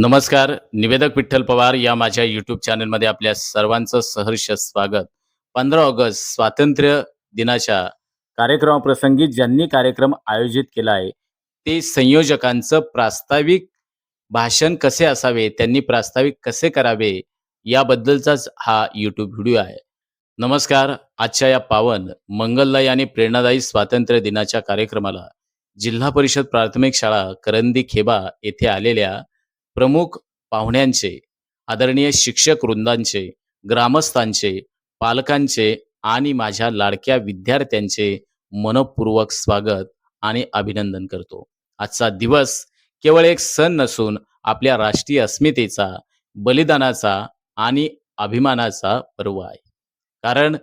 नमस्कार निवेदक विठ्ठल पवार या माझ्या युट्यूब चॅनलमध्ये आपल्या सर्वांचं सहर्ष स्वागत. पंधरा ऑगस्ट स्वातंत्र्य दिनाच्या कार्यक्रमाप्रसंगी ज्यांनी कार्यक्रम आयोजित केला आहे ते संयोजकांचं प्रास्ताविक भाषण कसे असावे त्यांनी प्रास्ताविक कसे करावे याबद्दलचाच हा यूट्यूब व्हिडिओ आहे. नमस्कार आजच्या या पावन मंगलदायी आणि प्रेरणादायी स्वातंत्र्य दिनाच्या कार्यक्रमाला जिल्हा परिषद प्राथमिक शाळा करंदी खेबा येथे आलेल्या प्रमुख पाहुण्यांचे आदरणीय शिक्षक वृंदांचे ग्रामस्थांचे पालकांचे आणि माझ्या लाडक्या विद्यार्थ्यांचे मनपूर्वक स्वागत आणि अभिनंदन करतो. आजचा दिवस केवळ एक सण नसून आपल्या राष्ट्रीय अस्मितेचा बलिदानाचा आणि अभिमानाचा पर्व आहे. कारण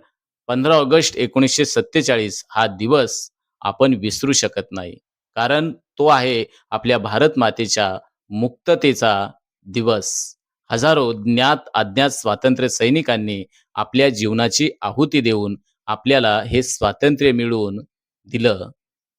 पंधरा ऑगस्ट एकोणीसशे सत्तेचाळीस हा दिवस आपण विसरू शकत नाही. कारण तो आहे आपल्या भारत मातेच्या मुक्ततेचा दिवस. हजारो ज्ञात अज्ञात स्वातंत्र्य सैनिकांनी आपल्या जीवनाची आहुती देऊन आपल्याला हे स्वातंत्र्य मिळवून दिलं.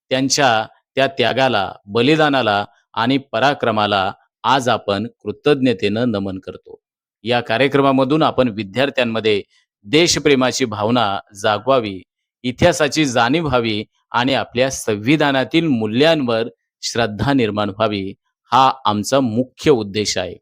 त्यांच्या त्या त्यागाला बलिदानाला आणि पराक्रमाला आज आपण कृतज्ञतेनं नमन करतो. या कार्यक्रमामधून आपण विद्यार्थ्यांमध्ये देशप्रेमाची भावना जागवावी इतिहासाची जाणीव व्हावी आणि आपल्या संविधानातील मूल्यांवर श्रद्धा निर्माण व्हावी हा आमचा मुख्य उद्देश आहे.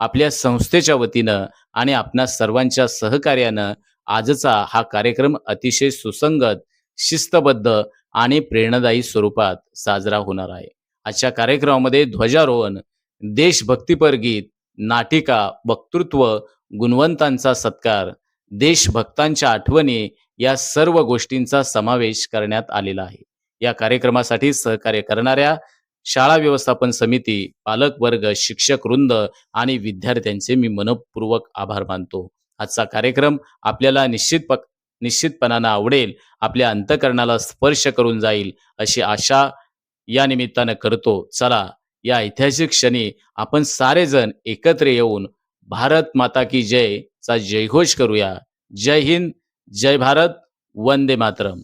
आपल्या संस्थेच्या वतीनं आणि आपणा सर्वांच्या सहकार्यानं आजचा हा कार्यक्रम अतिशय सुसंगत शिस्तबद्ध आणि प्रेरणादायी स्वरूपात साजरा होणार आहे. आजच्या कार्यक्रमामध्ये ध्वजारोहण देशभक्तीपर गीत नाटिका वक्तृत्व गुणवंतांचा सत्कार देशभक्तांच्या आठवणी या सर्व गोष्टींचा समावेश करण्यात आलेला आहे. या कार्यक्रमासाठी सहकार्य करणाऱ्या शाळा व्यवस्थापन समिती पालक वर्ग शिक्षक वृंद आणि विद्यार्थ्यांचे मी मनपूर्वक आभार मानतो. आजचा कार्यक्रम आपल्याला निश्चित निश्चितपणानं आवडेल आपल्या अंतकरणाला स्पर्श करून जाईल अशी आशा या निमित्तानं करतो. चला या ऐतिहासिक क्षणी आपण सारेजण एकत्र येऊन भारत माता की जय चा जयघोष करूया. जय हिंद जय भारत वंदे मातरम.